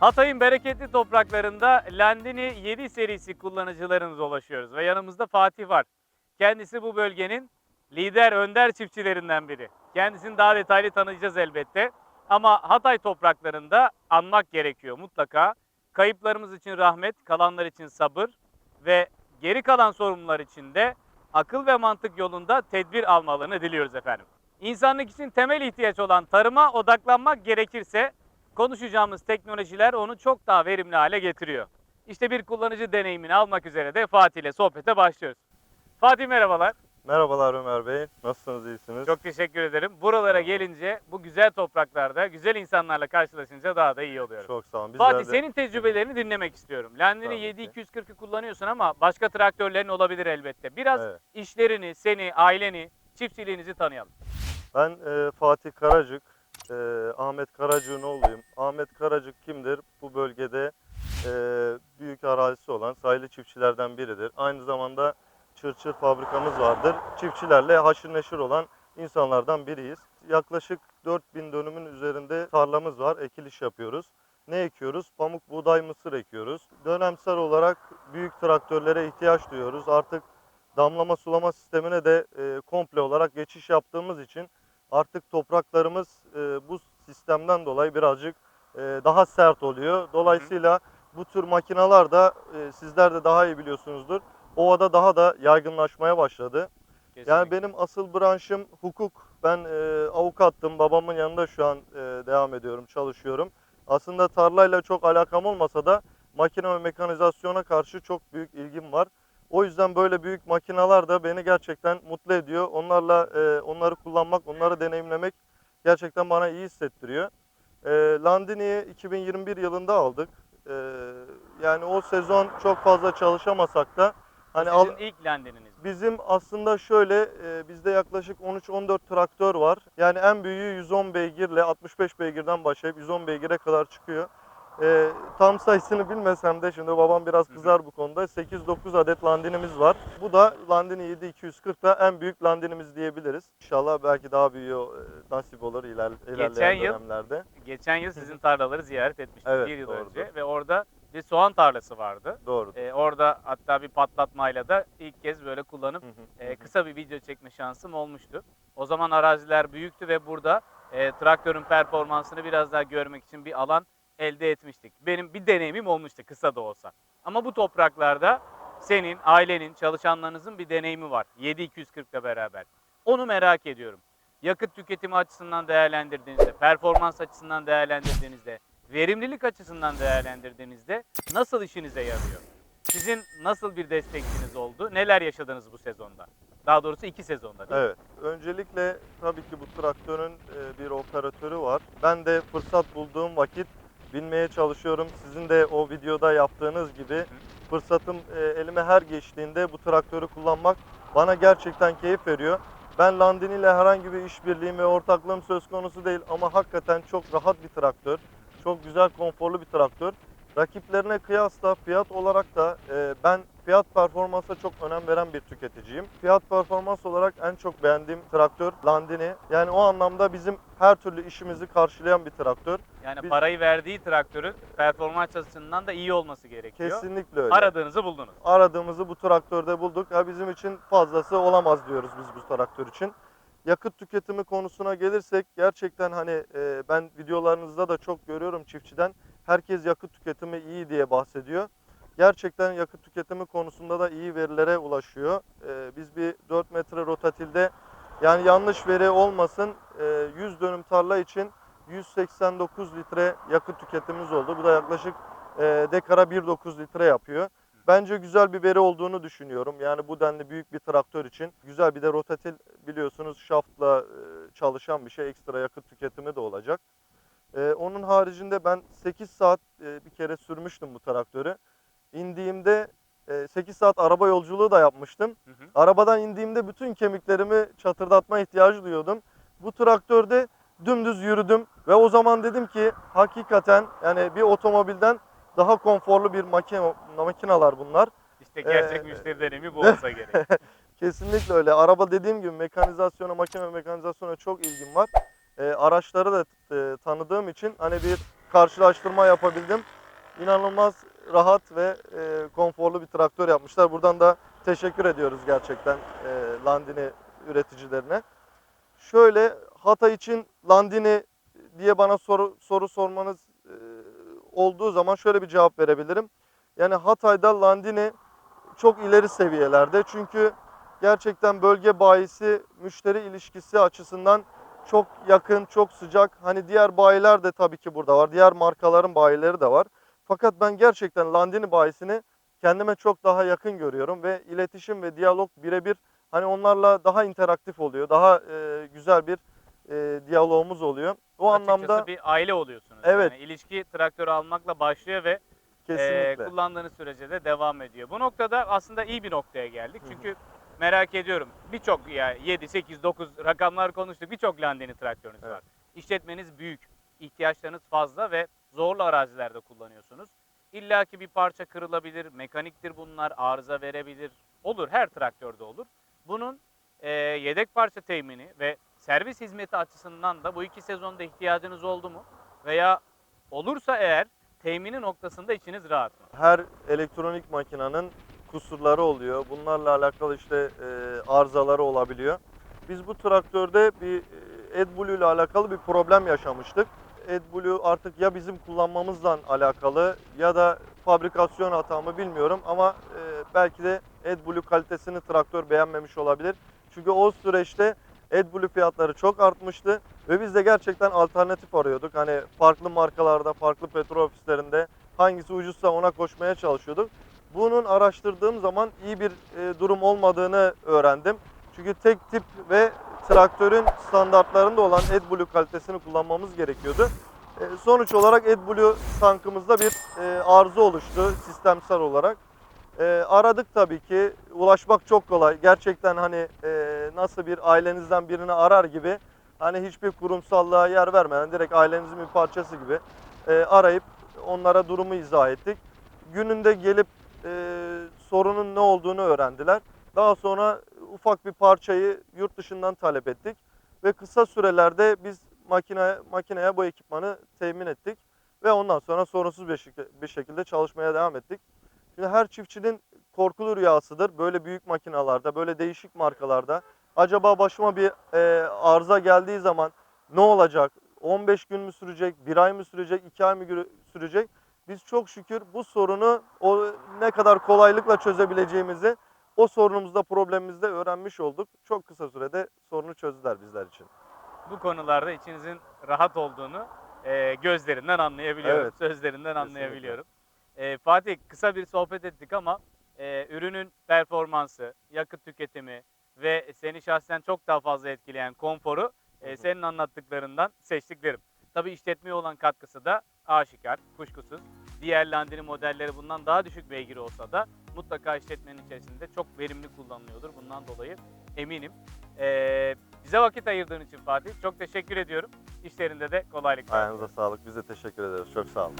Hatay'ın bereketli topraklarında Landini 7 serisi kullanıcılarını dolaşıyoruz ve yanımızda Fatih var. Kendisi bu bölgenin lider önder çiftçilerinden biri. Kendisini daha detaylı tanıyacağız elbette. Ama Hatay topraklarında anmak gerekiyor mutlaka. Kayıplarımız için rahmet, kalanlar için sabır ve geri kalan sorumlular için de akıl ve mantık yolunda tedbir almalarını diliyoruz efendim. İnsanlık için temel ihtiyaç olan tarıma odaklanmak gerekirse konuşacağımız teknolojiler onu çok daha verimli hale getiriyor. İşte bir kullanıcı deneyimini almak üzere de Fatih ile sohbete başlıyoruz. Fatih merhabalar. Merhabalar Ömer Bey. Nasılsınız, iyisiniz? Çok teşekkür ederim. Buralara gelince bu güzel topraklarda güzel insanlarla karşılaşınca daha da iyi oluyorum. Çok sağ olun. Bizler Fatih de- senin tecrübelerini dinlemek istiyorum. Landini Tabii ki. 7240'ı kullanıyorsun ama başka traktörlerin olabilir elbette. Biraz Evet. işlerini, seni, aileni, çiftçiliğinizi tanıyalım. Ben e, Fatih Karacık, e, Ahmet Karacık'ın oğluyum. Ahmet Karacık kimdir? Bu bölgede e, büyük arazisi olan sayılı çiftçilerden biridir. Aynı zamanda çırçır fabrikamız vardır. Çiftçilerle haşır neşir olan insanlardan biriyiz. Yaklaşık 4000 dönümün üzerinde tarlamız var. Ekiliş yapıyoruz. Ne ekiyoruz? Pamuk, buğday, mısır ekiyoruz. Dönemsel olarak büyük traktörlere ihtiyaç duyuyoruz. Artık damlama sulama sistemine de e, komple olarak geçiş yaptığımız için artık topraklarımız e, bu sistemden dolayı birazcık daha sert oluyor. Dolayısıyla bu tür makinalar da e, sizler de daha iyi biliyorsunuzdur. Ovada daha da yaygınlaşmaya başladı. Kesinlikle. Yani benim asıl branşım hukuk. Ben e, avukattım. Babamın yanında şu an e, devam ediyorum, çalışıyorum. Aslında tarlayla çok alakam olmasa da makine ve mekanizasyona karşı çok büyük ilgim var. O yüzden böyle büyük makineler de beni gerçekten mutlu ediyor. Onlarla e, onları kullanmak, onları deneyimlemek gerçekten bana iyi hissettiriyor. E, Landini'yi 2021 yılında aldık. E, yani o sezon çok fazla çalışamasak da hani Sizin al, ilk Landini'niz. Bizim aslında şöyle e, bizde yaklaşık 13-14 traktör var. Yani en büyüğü 110 beygirle 65 beygirden başlayıp 110 beygire kadar çıkıyor. E, tam sayısını bilmesem de şimdi babam biraz kızar bu konuda. 8-9 adet landinimiz var. Bu da Landini 7240 da en büyük landinimiz diyebiliriz. İnşallah belki daha büyüğü e, nasip olur iler, ilerleyen Geçen yıl- dönemlerde. Geçen yıl sizin tarlaları ziyaret etmiştim Evet, bir yıl doğrudur. önce ve orada bir soğan tarlası vardı. Doğru. Ee, orada hatta bir patlatmayla da ilk kez böyle kullanıp Hı hı, e, kısa bir video çekme şansım olmuştu. O zaman araziler büyüktü ve burada e, traktörün performansını biraz daha görmek için bir alan elde etmiştik. Benim bir deneyimim olmuştu kısa da olsa. Ama bu topraklarda senin, ailenin, çalışanlarınızın bir deneyimi var. 7240 ile beraber. Onu merak ediyorum. Yakıt tüketimi açısından değerlendirdiğinizde, performans açısından değerlendirdiğinizde, verimlilik açısından değerlendirdiğinizde nasıl işinize yarıyor? Sizin nasıl bir destekçiniz oldu? Neler yaşadınız bu sezonda? Daha doğrusu iki sezonda değil? Evet. Öncelikle tabii ki bu traktörün e, bir operatörü var. Ben de fırsat bulduğum vakit binmeye çalışıyorum. Sizin de o videoda yaptığınız gibi fırsatım e, elime her geçtiğinde bu traktörü kullanmak bana gerçekten keyif veriyor. Ben Landini ile herhangi bir işbirliğim ve ortaklığım söz konusu değil ama hakikaten çok rahat bir traktör. Çok güzel, konforlu bir traktör. Rakiplerine kıyasla fiyat olarak da e, ben fiyat performansa çok önem veren bir tüketiciyim. Fiyat performans olarak en çok beğendiğim traktör Landini. Yani o anlamda bizim her türlü işimizi karşılayan bir traktör. Yani Biz- parayı verdiği traktörün performans açısından da iyi olması gerekiyor. Kesinlikle öyle. Aradığınızı buldunuz. aradığımızı bu traktörde bulduk. Ha bizim için fazlası olamaz diyoruz biz bu traktör için. Yakıt tüketimi konusuna gelirsek gerçekten hani e, ben videolarınızda da çok görüyorum çiftçiden. Herkes yakıt tüketimi iyi diye bahsediyor. Gerçekten yakıt tüketimi konusunda da iyi verilere ulaşıyor. E, biz bir 4 metre rotatilde yani yanlış veri olmasın e, 100 dönüm tarla için 189 litre yakıt tüketimimiz oldu. Bu da yaklaşık e, dekara 1.9 litre yapıyor. Bence güzel bir veri olduğunu düşünüyorum. Yani bu denli büyük bir traktör için güzel bir de rotatil biliyorsunuz şaftla e, çalışan bir şey. Ekstra yakıt tüketimi de olacak. E, onun haricinde ben 8 saat e, bir kere sürmüştüm bu traktörü. İndiğimde e, 8 saat araba yolculuğu da yapmıştım. Hı hı. Arabadan indiğimde bütün kemiklerimi çatırdatma ihtiyacı duyuyordum. Bu traktörde dümdüz yürüdüm ve o zaman dedim ki hakikaten yani bir otomobilden daha konforlu bir makine makinalar bunlar. İşte gerçek Ee, müşteri deneyimi bu olsa gerek. Kesinlikle öyle. Araba dediğim gibi mekanizasyona, makine ve mekanizasyona çok ilgim var. Ee, araçları da e, tanıdığım için hani bir karşılaştırma yapabildim. İnanılmaz rahat ve e, konforlu bir traktör yapmışlar. Buradan da teşekkür ediyoruz gerçekten e, Landini üreticilerine. Şöyle Hatay için Landini diye bana soru soru sormanız e, olduğu zaman şöyle bir cevap verebilirim. Yani Hatay'da Landini çok ileri seviyelerde. Çünkü gerçekten bölge bayisi müşteri ilişkisi açısından çok yakın, çok sıcak. Hani diğer bayiler de tabii ki burada var. Diğer markaların bayileri de var. Fakat ben gerçekten Landini bayisini kendime çok daha yakın görüyorum ve iletişim ve diyalog birebir hani onlarla daha interaktif oluyor. Daha e, güzel bir e, diyalogumuz oluyor. O Açıkçası anlamda bir aile oluyorsunuz. Evet. Yani ilişki traktörü almakla başlıyor ve kesinlikle. e, kullandığınız sürece de devam ediyor. Bu noktada aslında iyi bir noktaya geldik. Hı hı. Çünkü merak ediyorum. Birçok ya 7, 8, 9 rakamlar konuştuk. Birçok Landini traktörünüz Evet. var. İşletmeniz büyük. ihtiyaçlarınız fazla ve zorlu arazilerde kullanıyorsunuz. İlla ki bir parça kırılabilir, mekaniktir bunlar, arıza verebilir. Olur, her traktörde olur. Bunun e, yedek parça temini ve servis hizmeti açısından da bu iki sezonda ihtiyacınız oldu mu? Veya olursa eğer temini noktasında içiniz rahat mı? her elektronik makinenin kusurları oluyor. Bunlarla alakalı işte e, arızaları olabiliyor. Biz bu traktörde bir AdBlue ile alakalı bir problem yaşamıştık. AdBlue artık ya bizim kullanmamızla alakalı ya da fabrikasyon hata mı bilmiyorum ama e, belki de AdBlue kalitesini traktör beğenmemiş olabilir. Çünkü o süreçte AdBlue fiyatları çok artmıştı ve biz de gerçekten alternatif arıyorduk. Hani farklı markalarda, farklı petrol ofislerinde hangisi ucuzsa ona koşmaya çalışıyorduk. Bunun araştırdığım zaman iyi bir e, durum olmadığını öğrendim. Çünkü tek tip ve traktörün standartlarında olan AdBlue kalitesini kullanmamız gerekiyordu. E, sonuç olarak AdBlue tankımızda bir e, arıza oluştu sistemsel olarak. E, aradık tabii ki. Ulaşmak çok kolay. Gerçekten hani e, nasıl bir ailenizden birini arar gibi hani hiçbir kurumsallığa yer vermeden direkt ailenizin bir parçası gibi arayıp onlara durumu izah ettik. Gününde gelip sorunun ne olduğunu öğrendiler. Daha sonra ufak bir parçayı yurt dışından talep ettik ve kısa sürelerde biz makine makineye bu ekipmanı temin ettik ve ondan sonra sorunsuz bir, şek- bir şekilde çalışmaya devam ettik. Şimdi her çiftçinin korkulu rüyasıdır böyle büyük makinalarda, böyle değişik markalarda. Acaba başıma bir e, arıza geldiği zaman ne olacak? 15 gün mü sürecek, 1 ay mı sürecek, 2 ay mı sürecek? Biz çok şükür bu sorunu o ne kadar kolaylıkla çözebileceğimizi o sorunumuzda, problemimizde öğrenmiş olduk. Çok kısa sürede sorunu çözdüler bizler için. Bu konularda içinizin rahat olduğunu e, gözlerinden anlayabiliyorum, Evet. sözlerinden anlayabiliyorum. E, Fatih kısa bir sohbet ettik ama e, ürünün performansı, yakıt tüketimi ve seni şahsen çok daha fazla etkileyen konforu e, senin anlattıklarından seçtiklerim. Tabii işletmeye olan katkısı da aşikar, kuşkusuz. Diğer Landini modelleri bundan daha düşük beygir olsa da mutlaka işletmenin içerisinde çok verimli kullanılıyordur. Bundan dolayı eminim. E, bize vakit ayırdığın için Fatih çok teşekkür ediyorum. İşlerinde de kolaylıklar. Ayağınıza sağlık. Biz de teşekkür ederiz. Çok sağ olun.